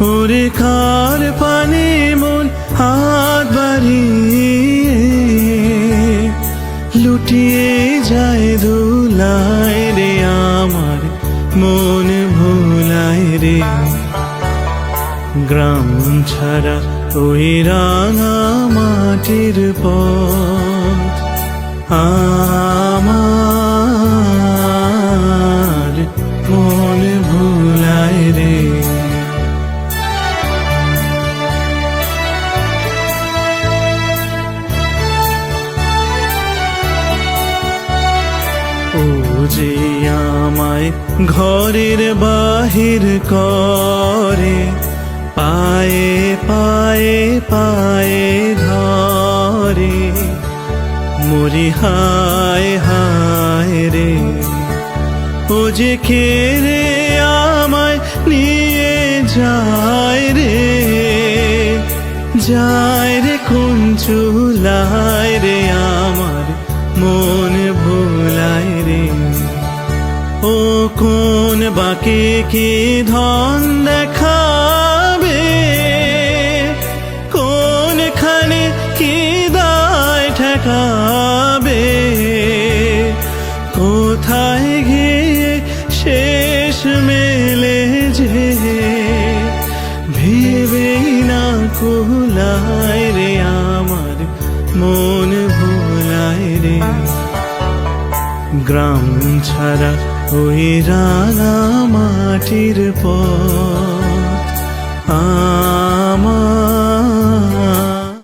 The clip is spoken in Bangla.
ওরে পানে মন হাত বাড়িয়ে লুটিয়ে যায় দুলায় রে আমার, মন ভুলায় রে। গ্রাম ছাড়া ওই রাঙা মাটির পথ আমার, মন ভুলায় রে। যে আমায় ঘরের বাহির করে, পায়ে পায়ে পায়ে ধরে। মরি হায় হায় রে, ও যে খেরে আমায় নিয়ে যায় রে যায় রে কোন চুলায় ও কোন বাকি কি ধন দেখাবে? কোনখানে কি দায় ঠেকাবে? কোথায় গিয়ে শেষ মেলে যে? ভেবেই না কুলায় রে আমার মন ভোলায় রে। গ্রাম ছাড়া ওই রাঙা মাটির পথ।